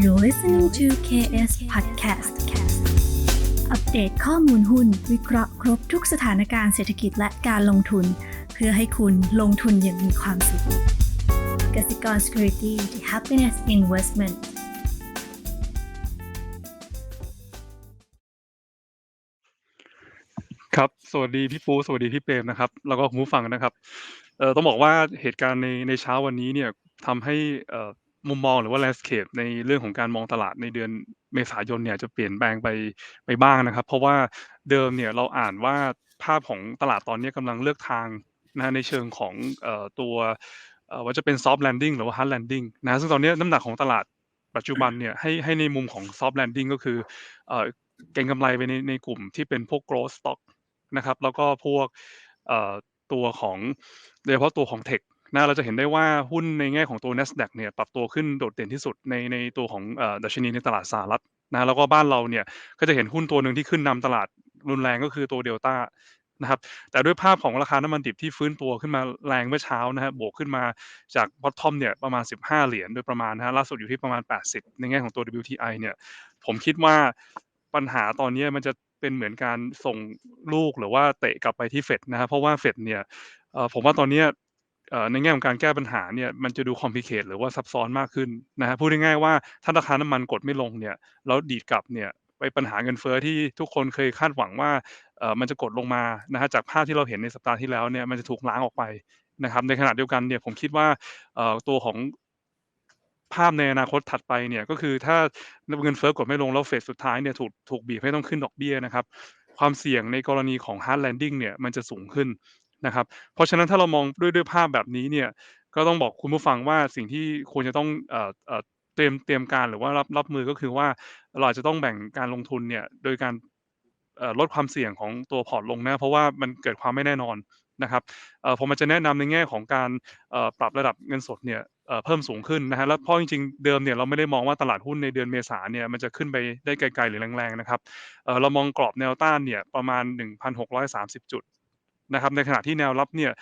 You're listening to KS Podcast อัปเดตข้อมูลหุ้น วิเคราะห์ครบทุกสถานการณ์เศรษฐกิจและการลงทุน เพื่อให้คุณลงทุนอย่างมีความสุขกสิกร Security the Happiness Investment ครับ สวัสดีพี่ปู สวัสดีพี่เปรมนะครับ แล้วก็ผู้ฟังนะครับ เอ่อ ต้องบอกว่าเหตุการณ์ในในเช้าวันนี้เนี่ยทำให้เอ่อ มุมมองหรือว่า landscape ในเรื่องของการมองตลาดในเดือนเมษายนเนี่ยจะเปลี่ยนแปลงไปไปบ้างนะครับ เพราะว่าเดิมเนี่ยเราอ่านว่าภาพของตลาดตอนนี้กำลังเลือกทางนะในเชิงของตัวว่าจะเป็น soft landing หรือว่า hard landing นะซึ่งตอนนี้น้ำหนักของตลาดปัจจุบันเนี่ยให้ให้ในมุมของ soft landing ก็คือเอ่อเก็งกำไรไปในในกลุ่มที่เป็นพวก growth stock นะครับแล้วก็พวกตัวของโดยเฉพาะตัวของเทค นะเราจะเห็นได้ว่าหุ้นในแง่ของตัว NASDAQ เนี่ยปรับตัวขึ้นโดดเด่นที่สุดในในตัวของดัชนีในตลาดสหรัฐนะแล้วก็บ้านเราเนี่ยก็จะเห็นหุ้นตัวหนึ่งที่ขึ้นนำตลาดรุนแรงก็คือตัว Delta นะครับแต่ด้วยภาพของราคาน้ำมันดิบที่ฟื้นตัวขึ้นมาแรงเมื่อเช้านะครับบวกขึ้นมาจาก bottom เนี่ยประมาณ 15 เหรียญโดยประมาณนะครับล่าสุดอยู่ที่ประมาณ 80 ในแง่ของตัว WTI เนี่ยผมคิดว่าปัญหาตอนนี้มันจะเป็นเหมือนการส่งลูกหรือว่าเตะกลับไปที่เฟดนะครับเพราะว่าเฟดเนี่ยผมว่าตอนนี้ ในแง่ของการแก้ปัญหาเนี่ยมันจะดู complicate หรือว่าซับซ้อนมากขึ้นนะครับพูดง่ายๆว่าถ้าราคาน้ำมันกดไม่ลงเนี่ยแล้วดีดกลับเนี่ยไอ้ปัญหาเงินเฟ้อที่ทุกคนเคยคาดหวังว่าเอ่อมันจะกดลงมานะครับจากภาพที่เราเห็นในสัปดาห์ที่แล้วเนี่ยมันจะถูกล้างออกไปนะครับในขณะเดียวกันเนี่ยผมคิดว่าตัวของภาพในอนาคตถัดไปเนี่ยก็คือถ้าเงินเฟ้อกดไม่ลงแล้วเฟสสุดท้ายเนี่ยถูกถูกบีบให้ต้องขึ้นดอกเบี้ยนะครับความเสี่ยงในกรณีของ hard landing เนี่ยมันจะสูงขึ้น นะครับ เพราะฉะนั้นถ้าเรามองด้วยด้วยภาพแบบนี้เนี่ยก็ต้องบอกคุณผู้ฟังว่าสิ่งที่ควรจะต้องเอ่อเอ่อเตรียมเตรียมการหรือว่ารับรับมือก็คือว่าเราจะต้องแบ่งการลงทุนเนี่ยโดยการลดความเสี่ยงของตัวพอร์ตลงนะเพราะว่ามันเกิดความไม่แน่นอนนะครับผมอาจจะแนะนำในแง่ของการปรับระดับเงินสดเนี่ยเพิ่มสูงขึ้นนะครับแล้วเพราะจริงๆเดิมเนี่ยเราไม่ได้มองว่าตลาดหุ้นในเดือนเมษาเนี่ยมันจะขึ้นไปได้ไกลๆหรือแรงๆนะครับเอ่อเรามองกรอบแนวต้านเนี่ยประมาณ 1,630 จุด นะครับในขณะที่แนวรับเนี่ย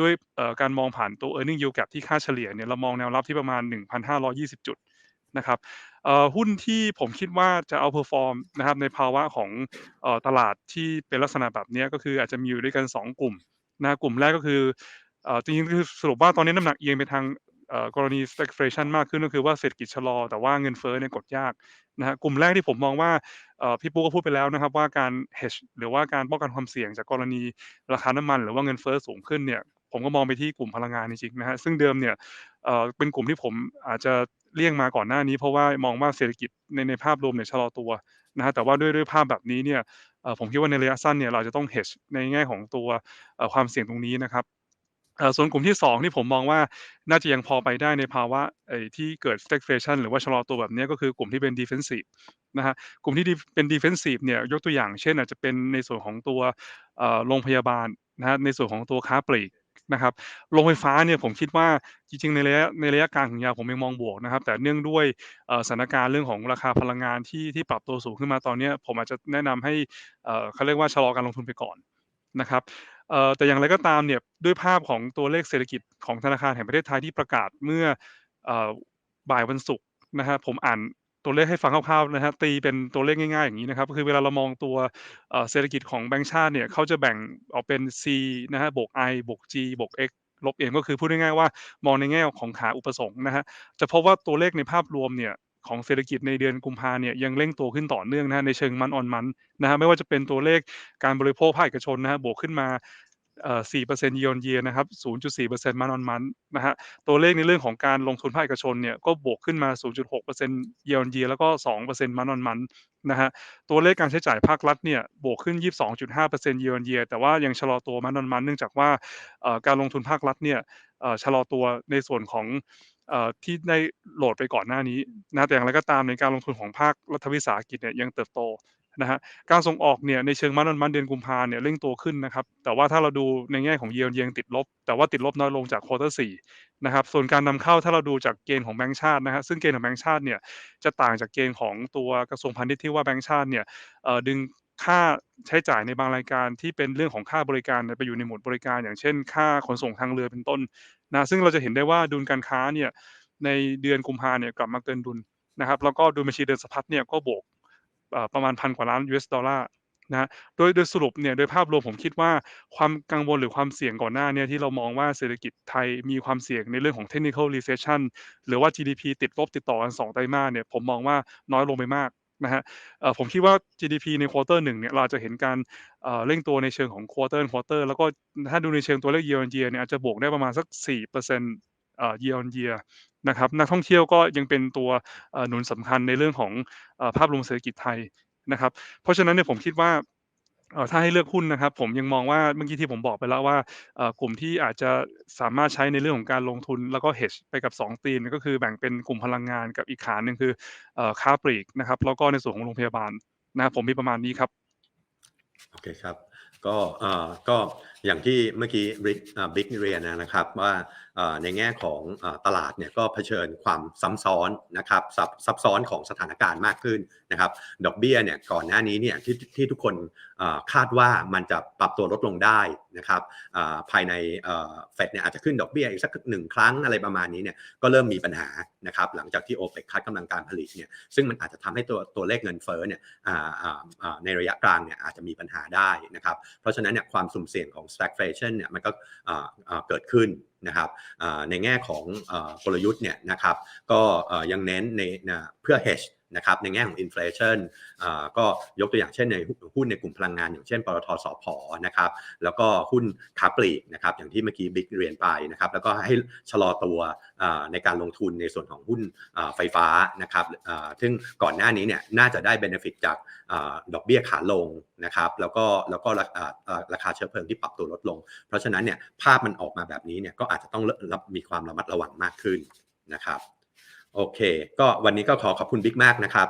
ด้วยการมองผ่านตัว earning yield gap ที่ค่าเฉลี่ยเนี่ยเรามองแนวรับที่ประมาณ 1,520 จุดนะครับหุ้นที่ผมคิดว่าจะเอาเพอร์ฟอร์มนะครับในภาวะของตลาดที่เป็นลักษณะแบบนี้ก็คืออาจจะมีอยู่ด้วยกัน 2 กลุ่มนะกลุ่มแรกก็คือจริงๆคือสรุปว่าตอนนี้น้ำหนักเอียงไปทาง กรณี stagflation มากขึ้นก็คือว่าเศรษฐกิจชะลอ แต่ว่าเงินเฟ้อเนี่ยกดยากนะครับกลุ่มแรกที่ผมมองว่าพี่ปุ๊ก็พูดไปแล้วนะครับ ว่าการ hedge หรือว่าการป้องกันความเสี่ยงจากกรณีราคาน้ำมัน หรือว่าเงินเฟ้อสูงขึ้นเนี่ยผมก็มองไปที่กลุ่มพลังงานจริงๆนะครับซึ่งเดิมเนี่ยเป็นกลุ่มที่ผมอาจจะเลี่ยงมาก่อนหน้านี้ เพราะว่ามองว่าเศรษฐกิจในในภาพรวมเนี่ยชะลอตัวนะครับแต่ว่าด้วยด้วยภาพแบบนี้เนี่ยผมคิดว่าในระยะสั้นเนี่ยเราจะต้อง hedge ในแง่ของตัวความเสี่ยงตรงนี้นะครับ ส่วนกลุ่มที่ 2 ที่ผมมองว่าน่าจะยังพอไปได้ในภาวะที่เกิด stagflation หรือว่าชะลอตัวแบบนี้ก็คือกลุ่มที่เป็น defensive นะครับกลุ่มที่เป็น defensive เนี่ยยกตัวอย่างเช่น อาจจะเป็นในส่วนของตัวโรงพยาบาลนะครับในส่วนของตัวค้าปลีกนะครับโรงไฟฟ้าเนี่ยผมคิดว่าจริงๆในระยะในระยะกลางถึงยาวผมยังมองบวกนะครับ แต่เนื่องด้วยสถานการณ์เรื่องของราคาพลังงานที่ที่ปรับตัวสูงขึ้นมาตอนนี้ผมอาจจะแนะนำให้เขาเรียกว่าชะลอการลงทุนไปก่อนนะครับ เอ่อแต่อย่างไรก็ตามเนี่ยด้วยภาพของตัวเลขเศรษฐกิจของธนาคารแห่งประเทศไทยที่ประกาศเมื่อเอ่อบ่ายวันศุกร์นะครับผมอ่านตัวเลขให้ฟังคร่าวๆนะครับตีเป็นตัวเลขง่ายๆอย่างงี้นะครับคือเวลาเรามองตัวเศรษฐกิจของแบงก์ชาติเนี่ยเขาจะแบ่งออกเป็น C นะครับวก I บวก G บวก X ลบ M ก็คือพูดง่ายๆว่ามองในแง่ของขาอุปสงค์นะครับจะพบว่าตัวเลขในภาพรวมเนี่ย ของเศรษฐกิจในเดือนกุมภาเนี่ยยังเร่งตัวขึ้นต่อเนื่องนะในเชิงมันออนมันนะฮะไม่ว่าจะเป็นตัวเลขการบริโภคภาคเอกชนนะฮะบวกขึ้นมา 4% year on year นะครับ 0.4% month on month นะครับตัวเลขในเรื่องของการลงทุนภาคเอกชนเนี่ยก็บวกขึ้นมา 0.6% year on year แล้วก็2% month on month นะครับตัวเลขการใช้จ่ายภาครัฐเนี่ยบวกขึ้น 22.5% year on year แต่ว่ายังชะลอตัว month on month เนื่องจากว่าการลงทุนภาครัฐเนี่ยชะลอตัวในส่วนของที่ได้โหลดไปก่อนหน้านี้นะแต่อย่างไรก็ตามในการลงทุนของภาครัฐวิสาหกิจเนี่ยยังเติบโต นะครับการส่งออกเนี่ยในเชิง month on month เดือนกุมภาเนี่ยเร่งตัวขึ้นนะครับ แต่ว่าถ้าเราดูในแง่ของ year on year ยังติดลบ แต่ว่าติดลบน้อยลงจาก quarter 4นะครับส่วนการนำเข้าถ้าเราดูจากเกณฑ์ของแบงก์ชาตินะครับซึ่งเกณฑ์ของแบงก์ชาติเนี่ยจะต่างจากเกณฑ์ของตัวกระทรวงพาณิชย์ที่ว่าแบงก์ชาติเนี่ยดึงค่าใช้จ่ายในบางรายการที่เป็นเรื่องของค่าบริการไปอยู่ในหมวดบริการ อย่างเช่น ค่าขนส่งทางเรือเป็นต้นนะซึ่งเราจะเห็นได้ว่าดุลการค้าเนี่ยในเดือนกุมภาเนี่ยกลับมาเกินดุลนะครับแล้วก็ดูบัญชีเดินสะพัดเนี่ยก็บวก ประมาณพันกว่าล้าน US ดอลลาร์นะโดยโดยสรุปเนี่ยโดยภาพรวมผมคิดว่าความกังวลหรือความเสี่ยงก่อนหน้าเนี่ยที่เรามองว่าเศรษฐกิจไทยมีความเสี่ยงในเรื่องของ technical recession หรือว่า GDP ติดลบติดต่อกัน2ไตรมาสเนี่ยผมมองว่าน้อยลงไปมากนะฮะผมคิดว่า GDP ใน quarter 1เนี่ยเราจะเห็นการเเร่งตัวในเชิงของ quarter on quarter แล้วก็ถ้าดูในเชิงตัวเลข year on year เนี่ยอาจจะบวกได้ประมาณสัก4%เอ่อ year on year นะครับนักท่องเที่ยวก็ยังเป็นตัวหนุนสำคัญในเรื่องของภาพรวมเศรษฐกิจไทยนะครับ เพราะฉะนั้นเนี่ยผมคิดว่าถ้าให้เลือกหุ้นนะครับ ผมยังมองว่าเมื่อกี้ที่ผมบอกไปแล้วว่ากลุ่มที่อาจจะสามารถใช้ในเรื่องของการลงทุน แล้วก็ hedge ไปกับ2ธีมก็คือแบ่งเป็นกลุ่มพลังงานกับอีกขาหนึ่งคือค้าปลีกนะครับแล้วก็ในส่วนของโรงพยาบาลนะครับผมมีประมาณนี้ครับโอเคครับก็อ่อก็อย่างที่เมื่อกี้บิ๊กบิ๊กเรียนนะครับว่า ในแง่ของตลาดเนี่ยก็เผชิญความซ้ำซ้อนนะครับซับซับซ้อนของสถานการณ์มากขึ้นนะครับ ดอกเบี้ยเนี่ยก่อนหน้านี้เนี่ยที่ที่ทุกคนคาดว่ามันจะปรับตัวลดลงได้นะครับภายในเฟดเนี่ยอาจจะขึ้นดอกเบี้ยอีกสักหนึ่งครั้งอะไรประมาณนี้เนี่ยก็เริ่มมีปัญหานะครับหลังจากที่โอเปกคัดกำลังการผลิตเนี่ยซึ่งมันอาจจะทำให้ตัวตัวเลขเงินเฟ้อเนี่ยในระยะกลางเนี่ยอาจจะมีปัญหาได้นะครับเพราะฉะนั้นเนี่ยความสุ่มเสี่ยงของ stagflation เนี่ยมันก็เกิดขึ้นนะครับในแง่ของกลยุทธ์เนี่ยนะครับก็ยังเน้นในเพื่อ hedge นะครับในแง่ของ inflation อ่าก็ยกตัวอย่างเช่นในหุ้นในกลุ่มพลังงานอย่างเช่นปตทสพนะครับแล้วก็หุ้นค้าปลีกนะครับอย่างที่เมื่อกี้บิ๊กเรียนไปนะครับแล้วก็ให้ชะลอตัวในการลงทุนในส่วนของหุ้นไฟฟ้านะครับซึ่งก่อนหน้านี้เนี่ยน่าจะได้ benefit จากอดอกเบี้ยขาลงนะครับแล้วก็แล้วก็ราอ่าอ่าราคาเชื้อเพลิงที่ปรับตัวลดลง เพราะฉะนั้นเนี่ยภาพมันออกมาแบบนี้เนี่ยก็อาจจะต้องรับมีความระมัดระวังมากขึ้นนะครับ โอเค ก็วันนี้ก็ขอขอบคุณบิ๊กมากนะครับ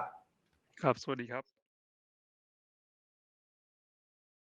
ครับ สวัสดีครับ